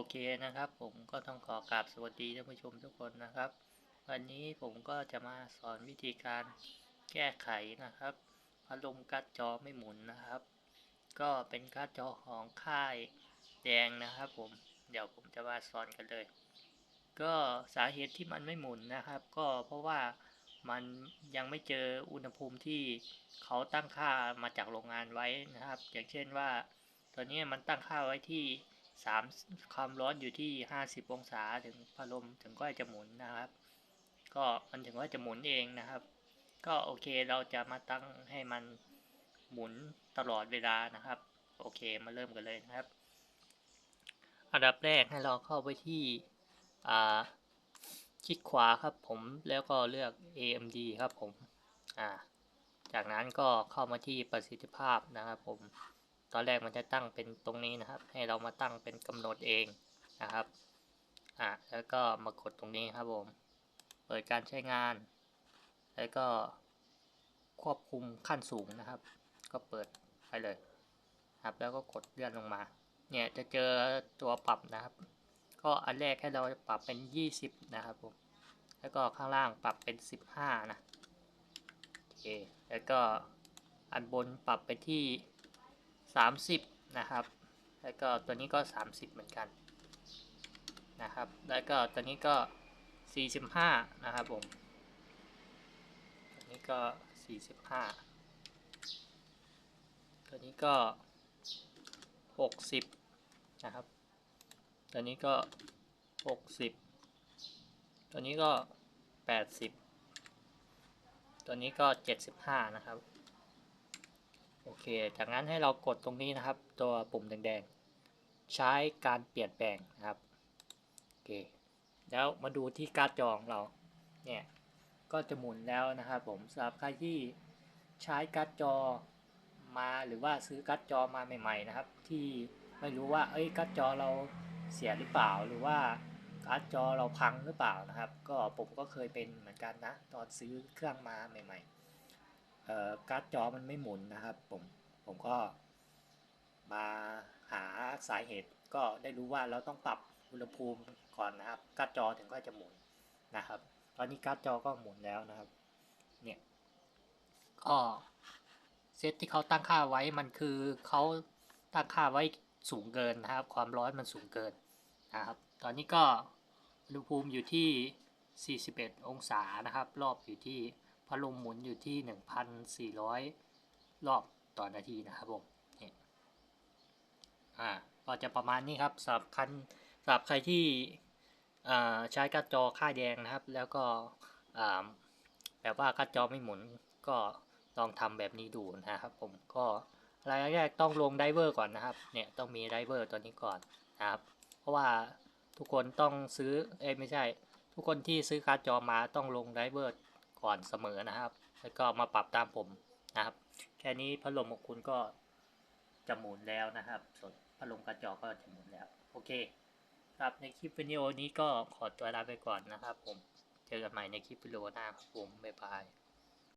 โอเคนะครับผมก็ต้องขอกราบสวัสดีท่านผู้ชมทุกคนนะครับ วันนี้ผมก็จะมาสอนวิธีการแก้ไขนะครับพัดลมการ์ดจอไม่หมุนนะครับ ก็เป็นการ์ดจอของค่ายแดงนะครับผมเดี๋ยวผมจะมาสอนกันเลย ก็สาเหตุที่มันไม่หมุนนะครับ ก็เพราะว่ามันยังไม่เจออุณหภูมิที่เขาตั้งค่ามาจากโรงงานไว้นะครับ อย่างเช่นว่าตอนนี้มันตั้งค่าไว้ที่ สามความร้อนอยู่ที่ห้าสิบองศาถึงพัดลมถึงก็จะหมุนนะครับ ก็มันถึงว่าจะหมุนเองนะครับ ก็โอเคเราจะมาตั้งให้มันหมุนตลอดเวลานะครับ โอเคมาเริ่มกันเลยนะครับ อันดับแรกให้เราเข้าไปที่อ่าคลิกขวาครับผมแล้วก็เลือก AMD ครับผม อ่า จากนั้นก็เข้ามาที่ประสิทธิภาพนะครับผม ตอนแรกมันจะตั้งเป็นตรงนี้นะครับ ให้เรามาตั้งเป็นกำหนดเองนะครับอะแล้วก็มากดตรงนี้ครับผม เปิดการใช้งาน แล้วก็ควบคุมขั้นสูงนะครับ ก็เปิดไปเลยครับ แล้วก็กดเลื่อนลงมา เนี่ยจะเจอตัวปรับนะครับ ก็อันแรกให้เราปรับเป็น 20 นะครับผม แล้วก็ข้างล่างปรับเป็น 15 นะ โอเค แล้วก็อันบนปรับไปที่ 30 นะครับ แล้วก็ตัวนี้ก็ 30 เหมือนกันนะครับ แล้วก็ตัวนี้ก็ 45 นะครับผม ตัวนี้ก็ 45 ตัวนี้ก็ 60 นะครับ ตัวนี้ก็ 60 ตัวนี้ก็ 80 ตัวนี้ก็ 75 นะครับ โอเค จากนั้นให้เรากดตรงนี้นะครับ ตัวปุ่มแดงๆ ใช้การเปลี่ยนแปลงนะครับ โอเค แล้วมาดูที่การ์ดจอของเรา เนี่ย ก็จะหมุนแล้วนะครับผมสำหรับใครที่ใช้การ์ดจอมาหรือว่าซื้อการ์ดจอมาใหม่ ๆ นะครับ ที่ไม่รู้ว่า เอ้ยการ์ดจอเราเสียหรือเปล่า หรือว่าการ์ดจอเราพังหรือเปล่านะครับ ก็ผมก็เคยเป็นเหมือนกันนะ ตอนซื้อเครื่องมาใหม่ ๆ การ์ดจอมันไม่หมุนนะครับ ผมผมก็มาหาสาเหตุก็ได้รู้ว่าเราต้องปรับอุณหภูมิก่อนนะครับ การ์ดจอถึงก็จะหมุนนะครับ ตอนนี้การ์ดจอก็หมุนแล้วนะครับ เนี่ยก็เซตที่เขาตั้งค่าไว้มันคือเขาตั้งค่าไว้สูงเกินนะครับ ความร้อนมันสูงเกินนะครับ ตอนนี้ก็อุณหภูมิอยู่ที่ 41 องศานะครับ รอบอยู่ที่ พัดลมหมุนอยู่ที่ 1,400 รอบต่อนาทีนะครับผมเนี่ยอ่าก็จะประมาณนี้ครับสำหรับคันสำหรับใครที่อ่าใช้การ์ดจอค่ายแดงนะครับ แล้วก็อ่าแบบว่าการ์ดจอไม่หมุนก็ลองทำแบบนี้ดูนะครับ ผมก็รายแรกต้องลงไดเวอร์ก่อนนะครับ เนี่ยต้องมีไดเวอร์ตัวนี้ก่อนนะครับ เพราะว่าทุกคนต้องซื้อเอ้ยไม่ใช่ ทุกคนที่ซื้อการ์ดจอมาต้องลงไดเวอร์ ก่อนเสมอนะครับ แล้วก็มาปรับตามผมนะครับ แค่นี้พัดลมของคุณก็จะหมุนแล้วนะครับ ส่วนพัดลมกระจกก็จะหมุนแล้ว โอเค ครับในคลิปวิดีโอนี้ก็ขอตัวลาไปก่อนนะครับ ผม เจอกันใหม่ในคลิปวิดีโอหน้าครับผม บ๊ายบาย